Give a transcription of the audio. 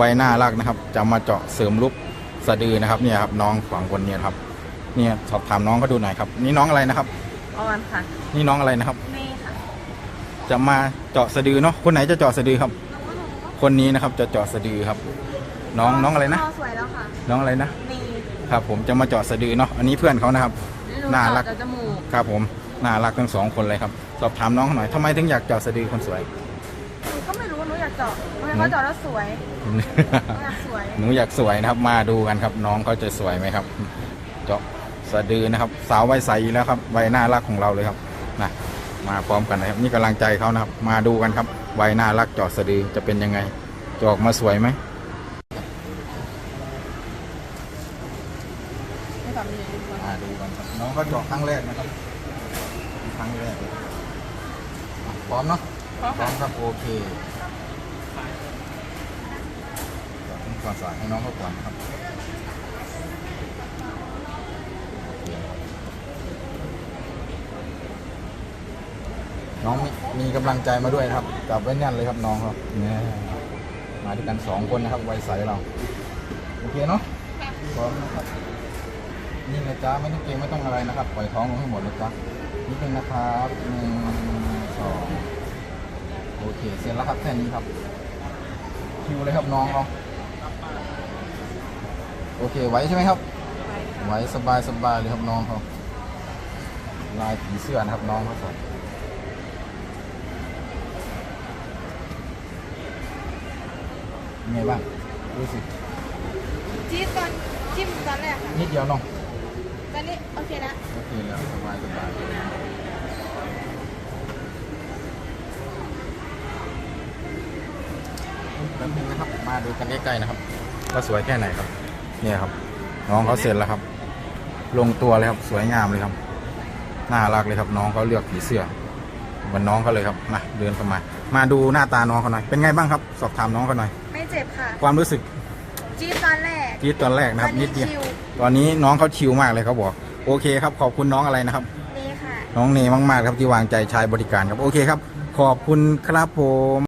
วัยน่ารักนะครับ จะมาเจาะเสริมลุกสะดือนะครับเนี่ยครับน้องสองคนเนี่ยครับเนี่ยสอบถามน้องเขาดูหน่อยครับ นี่น้องอะไรนะครับออนค่ะ นี่น้องอะไรนะครับเมย์ค่ะ จะมาเจาะสะดือเนาะคนไหนจะเจาะสะดือครับ คนนี้นะครับจะเจาะสะดือครับ น้องน้องอะไรนะพ่อสวยแล้วค่ะ น้องอะไรนะเมย์ครับ ผมจะมาเจาะสะดือเนาะอันนี้เพื่อนเขานะครับน่ารักจะจมูกครับผมน่ารักทั้งสองคนเลยครับ สอบถามน้องเขาหน่อยทำไมถึงอยากเจาะสะดือคนสวย อยากเจาะหนูเห็นว่าเจาะแล้วสวยหนูอยากสวย หนูอยากสวยนะครับ มาดูกันครับ น้องเขาจะสวยไหมครับ เจาะสะดือนะครับ สาววัยใสอีกแล้วครับวัยน่ารักของเราเลยครับนะมาพร้อมกันนะครับ นี่กำลังใจเขานะครับ มาดูกันครับวัยน่ารักเจาะสะดือจะเป็นยังไงจะออกมาสวยไหมไม่ตอบมีมาดูกันครับน้องก็เจาะครั้งแรกนะครับครั้งแรกเลยพร้อมเนาะเพราะพร้อค่ะมครับโอเค เดี๋ยวผมก่อนสายให้น้องเขาก่อนะครับน้องมีมีกำลังใจมาด้วยนะครับจับไว้แน่นเลยครับน้องเขาเนี่ยมาด้วยกันสองคนนะครับไวใสเราโอเคเนาะพร้อมนะครับนี่นะจ๊ะไม่ต้องเกรงไม่ต้องอะไรนะครับปล่อยท้องลงให้หมดเลยจ้ะนิดนึงนะครับหนึ่งสองโอเคเสร็จแล้วครับแค่นี้ครับคิวเลยครับน้องเรา โอเคไหวใช่ไหมครับไหวสบายสบายเลยครับน้องเขาลายผีเสื้อนะครับน้องเขาใส่เป็นไงบ้างดูสิจี๊ดตอนจิ้มตอนแรกค่ะนิดเดียวน้องตอนนี้โอเคนะโอเคแล้วสบายสบายแป๊บนึงนะครับ มาดูกันใกล้ๆนะครับ ว่าสวยแค่ไหนครับ เนี่ยครับ น้องเขาเสร็จแล้วครับ ลงตัวเลยครับสวยงามเลยครับน่ารักเลยครับ น้องเขาเลือกผีเสื้อเหมือนน้องเขาเลยครับมาเดินเข้ามา มาดูหน้าตาน้องเขาหน่อยเป็นไงบ้างครับ สอบถามน้องเขาหน่อย ไม่เจ็บค่ะ ความรู้สึกจี๊ดตอนแรกที่ตอนแรกนะครับตอนนินี้ดเดียวชิวตอนนี้น้องเขาชิลมากเลยเขาบอก โอเคครับ ขอบคุณน้องอะไรนะครับเมย์ค่ะน้องเนมากๆครับที่วางใจใช้บริการครับโอเคครับ ขอบคุณครับผม